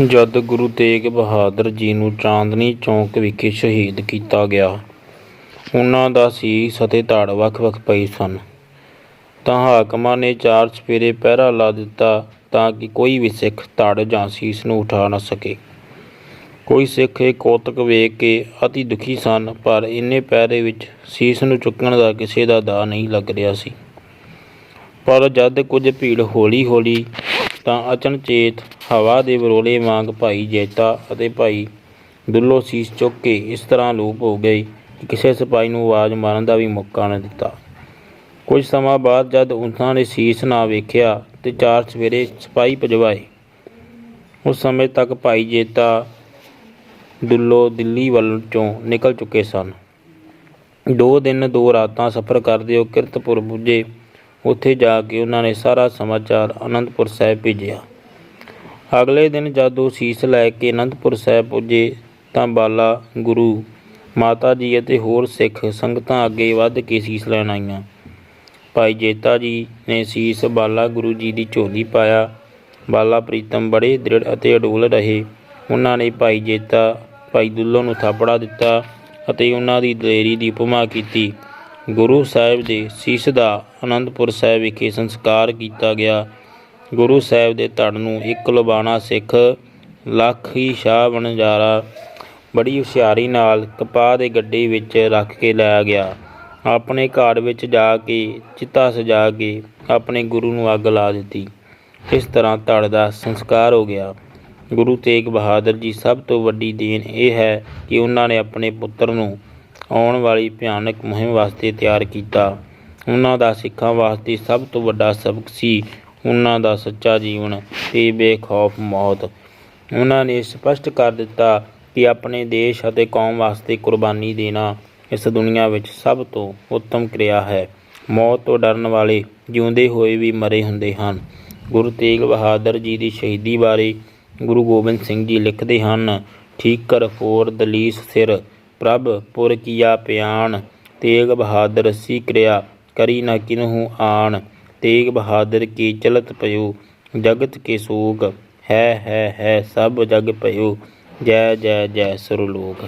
ਜਦ ਗੁਰੂ ਤੇਗ ਬਹਾਦਰ ਜੀ ਨੂੰ ਚਾਂਦਨੀ ਚੌਕ ਵਿਖੇ ਸ਼ਹੀਦ ਕੀਤਾ ਗਿਆ, ਉਹਨਾਂ ਦਾ ਸੀਸ ਅਤੇ ਧੜ ਵੱਖ-ਵੱਖ ਪਏ ਸਨ। ਤਾਂ ਹਾਕਮਾਂ ਨੇ ਚਾਰ ਚੁਫੇਰੇ ਪਹਿਰਾ ਲਾ ਦਿੱਤਾ ਤਾਂ ਕਿ ਕੋਈ ਵੀ ਸਿੱਖ ਧੜ ਜਾਂ ਸੀਸ ਨੂੰ ਉਠਾ ਨਾ ਸਕੇ। ਕੋਈ ਸਿੱਖ ਇਹ ਕੋਤਕ ਵੇਖ ਕੇ ਅਤੀ ਦੁਖੀ ਸਨ, ਪਰ ਇੰਨੇ ਪਹਿਰੇ ਵਿੱਚ ਸੀਸ ਨੂੰ ਚੁੱਕਣ ਦਾ ਕਿਸੇ ਦਾ ਦਾ ਨਹੀਂ ਲੱਗ ਰਿਹਾ ਸੀ। ਪਰ ਜਦ ਕੁਝ ਭੀੜ ਹੌਲੀ ਹੌਲੀ ਤਾਂ ਅਚਨਚੇਤ ਹਵਾ ਦੇ ਵਿਰੋਲੇ ਵਾਂਗ ਭਾਈ ਜੈਤਾ ਅਤੇ ਭਾਈ ਦੁੱਲੋ ਸੀਸ ਚੁੱਕ ਕੇ ਇਸ ਤਰ੍ਹਾਂ ਲੋਪ ਹੋ ਗਏ ਕਿ ਕਿਸੇ ਸਿਪਾਹੀ ਨੂੰ ਆਵਾਜ਼ ਮਾਰਨ ਦਾ ਵੀ ਮੌਕਾ ਨਾ ਦਿੱਤਾ। ਕੁਝ ਸਮਾਂ ਬਾਅਦ ਜਦ ਉਹਨਾਂ ਨੇ ਸੀਸ ਨਾ ਵੇਖਿਆ ਤੇ ਚਾਰ ਸਵੇਰੇ ਸਿਪਾਹੀ ਭਜਵਾਏ। ਉਸ ਸਮੇਂ ਤੱਕ ਭਾਈ ਜੇਤਾ ਦੁੱਲੋ ਦਿੱਲੀ ਵੱਲ ਚੋਂ ਨਿਕਲ ਚੁੱਕੇ ਸਨ। ਦੋ ਦਿਨ ਦੋ ਰਾਤਾਂ ਸਫ਼ਰ ਕਰਦੇ ਉਹ ਕਿਰਤਪੁਰ ਪੁੱਜੇ। ਉੱਥੇ ਜਾ ਕੇ ਉਹਨਾਂ ਨੇ ਸਾਰਾ ਸਮਾਚਾਰ ਅਨੰਦਪੁਰ ਸਾਹਿਬ ਭੇਜਿਆ। ਅਗਲੇ ਦਿਨ ਜਦ ਉਹ ਸੀਸ ਲੈ ਕੇ ਅਨੰਦਪੁਰ ਸਾਹਿਬ ਪੁੱਜੇ ਤਾਂ ਬਾਲਾ, ਗੁਰੂ, ਮਾਤਾ ਜੀ ਅਤੇ ਹੋਰ ਸਿੱਖ ਸੰਗਤਾਂ ਅੱਗੇ ਵੱਧ ਕੇ ਸੀਸ ਲੈਣ ਆਈਆਂ। ਭਾਈ ਜੇਤਾ ਜੀ ਨੇ ਸੀਸ ਬਾਲਾ, ਗੁਰੂ ਜੀ ਦੀ ਝੋਲੀ ਪਾਇਆ। ਬਾਲਾ ਪ੍ਰੀਤਮ ਬੜੇ ਦ੍ਰਿੜ ਅਤੇ ਅਡੋਲ ਰਹੇ। ਉਹਨਾਂ ਨੇ ਭਾਈ ਜੇਤਾ, ਭਾਈ ਦੁੱਲੋ ਨੂੰ ਥਾਪੜਾ ਦਿੱਤਾ ਅਤੇ ਉਹਨਾਂ ਦੀ ਦਲੇਰੀ ਦੀ ਉਪਮਾ ਕੀਤੀ। ਗੁਰੂ ਸਾਹਿਬ ਦੇ ਸੀਸ ਦਾ ਅਨੰਦਪੁਰ ਸਾਹਿਬ ਵਿਖੇ ਸੰਸਕਾਰ ਕੀਤਾ ਗਿਆ। ਗੁਰੂ ਸਾਹਿਬ ਦੇ ਧੜ ਨੂੰ ਇੱਕ ਲੁਬਾਣਾ ਸਿੱਖ ਲੱਖੀ ਸ਼ਾਹ ਬਣਜਾਰਾ ਬੜੀ ਹੁਸ਼ਿਆਰੀ ਨਾਲ ਕਪਾਹ ਦੇ ਗੱਡੇ ਵਿੱਚ ਰੱਖ ਕੇ ਲਾਇਆ ਗਿਆ। ਆਪਣੇ ਘਰ ਵਿੱਚ ਜਾ ਕੇ, ਚਿਤਾ ਸਜਾ ਕੇ ਆਪਣੇ ਗੁਰੂ ਨੂੰ ਅੱਗ ਲਾ ਦਿੱਤੀ। ਇਸ ਤਰ੍ਹਾਂ ਧੜ ਦਾ ਸੰਸਕਾਰ ਹੋ ਗਿਆ। ਗੁਰੂ ਤੇਗ ਬਹਾਦਰ ਜੀ ਸਭ ਤੋਂ ਵੱਡੀ ਦੇਣ ਇਹ ਹੈ ਕਿ ਉਹਨਾਂ ਨੇ ਆਪਣੇ ਪੁੱਤਰ ਨੂੰ ਆਉਣ ਵਾਲੀ ਭਿਆਨਕ ਮੁਹਿੰਮ ਵਾਸਤੇ ਤਿਆਰ ਕੀਤਾ। ਉਹਨਾਂ ਦਾ ਸਿੱਖਾਂ ਵਾਸਤੇ ਸਭ ਤੋਂ ਵੱਡਾ ਸਬਕ ਸੀ ਉਹਨਾਂ ਦਾ ਸੱਚਾ ਜੀਵਨ ਤੇ ਬੇਖੌਫ ਮੌਤ। ਉਹਨਾਂ ਨੇ ਸਪਸ਼ਟ ਕਰ ਦਿੱਤਾ ਕਿ ਆਪਣੇ ਦੇਸ਼ ਅਤੇ ਕੌਮ ਵਾਸਤੇ ਕੁਰਬਾਨੀ ਦੇਣਾ ਇਸ ਦੁਨੀਆ ਵਿੱਚ ਸਭ ਤੋਂ ਉੱਤਮ ਕਿਰਿਆ ਹੈ। ਮੌਤ ਤੋਂ ਡਰਨ ਵਾਲੇ ਜਿਉਂਦੇ ਹੋਏ ਵੀ ਮਰੇ ਹੁੰਦੇ ਹਨ। ਗੁਰੂ ਤੇਗ ਬਹਾਦਰ ਜੀ ਦੀ ਸ਼ਹੀਦੀ ਬਾਰੇ ਗੁਰੂ ਗੋਬਿੰਦ ਸਿੰਘ ਜੀ ਲਿਖਦੇ ਹਨ, ਠੀਕਰ ਫੋਰ ਦਲੀਸ ਸਿਰ ਪ੍ਰਭ ਪੁਰ ਕੀਆ ਪਿਆਨ ਤੇਗ ਬਹਾਦਰ ਸੀ ਕਿਰਿਆ, ਕਰੀ ਨਾ ਕਿਨਹੂ ਆਣ। ਤੇਗ ਬਹਾਦਰ ਕੀ ਚਲਤ ਪਇਓ, ਜਗਤ ਕੇ ਸੋਗ। ਹੈ ਹੈ ਹੈ, ਸਭ ਜਗ ਪਇਓ, ਜੈ ਜੈ ਜੈ ਸੁਰਲੋਕ